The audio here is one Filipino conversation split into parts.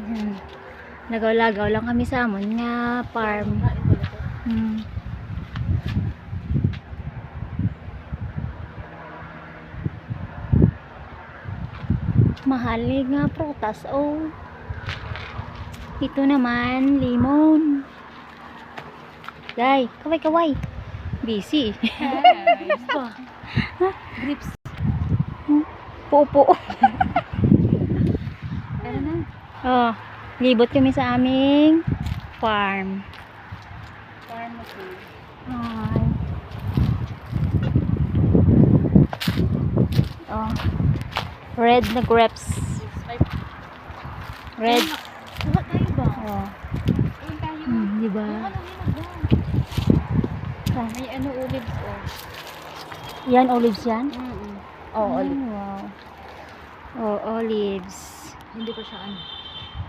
Ayan. Lagaw-lagaw lang kami sa amon nga farm. Hmm. Mahal nga prutas oh. Ito naman limon. Day, kaway kaway. Busy. Grips. Pupo. Oh, libot kami sa aming farm. Farm po. Hi. Oh. Red na grapes. Red. Kuha tayo ba? Oh. Hmm, di ba? Ba? May ano olives oh. Yan, olives yan? Mm Oh, Oh, olives. Wow. Oh, olives. Hindi pa siya ano.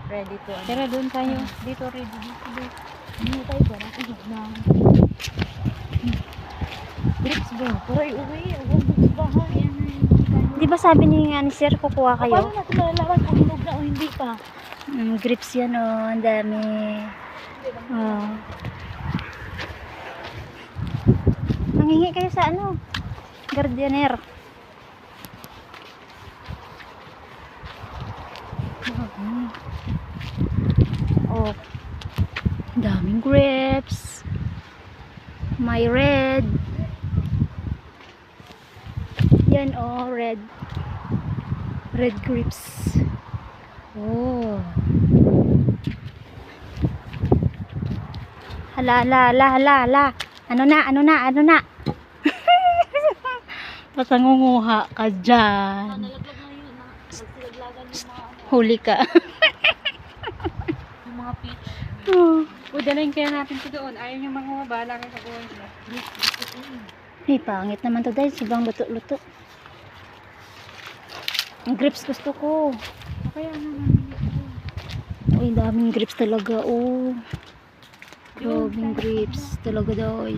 Ready to ano. Tara, doon tayo. Dito ready dito. dito. Hindi tayo ba? Nakahig na. Grips ba? Para iuwi. Huwag sa bahay. Di ba sabi ni nga ni Sir, kukuha Paano kayo? natin malalaman kung hinog na o hindi pa? Mm, grapes yan, oh. Ang dami. Oh. Nangingi kayo sa ano? Gardener. Oh. Daming grapes. May red. Yan oh, red. Red grapes. Oh. Hala, hala, hala, hala, hala. Ano na, ano na, ano na. Basta ngunguha ka dyan. Nalaglag na yun. Yung mga ano. Huli ka. Yung mga peach. oh. O, dalayin kaya natin ito doon. Ayaw yung mga mabala kayo sa buhay nila. Ay, pangit naman to dahil sobrang luto-luto. Ang grapes gusto ko. Kaya naman. Uy, daming grapes talaga, oh. Grabing grapes talaga daw.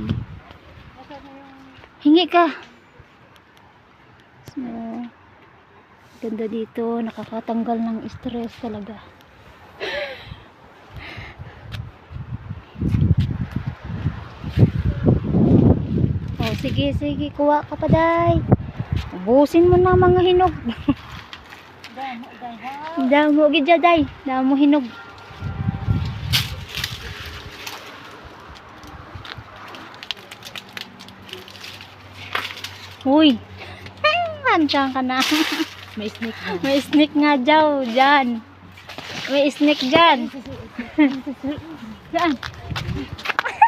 Hingi ka. So, ganda dito. Nakakatanggal ng stress talaga. Oh, sige, sige. Kuha ka pa, day. Ubusin mo na mga hinog. Damo, dahil. Damo, gidya, day. Damo hinog. Uy. Andiyan ka na. May snake na. May snake nga daw, dyan. May snake dyan. Saan?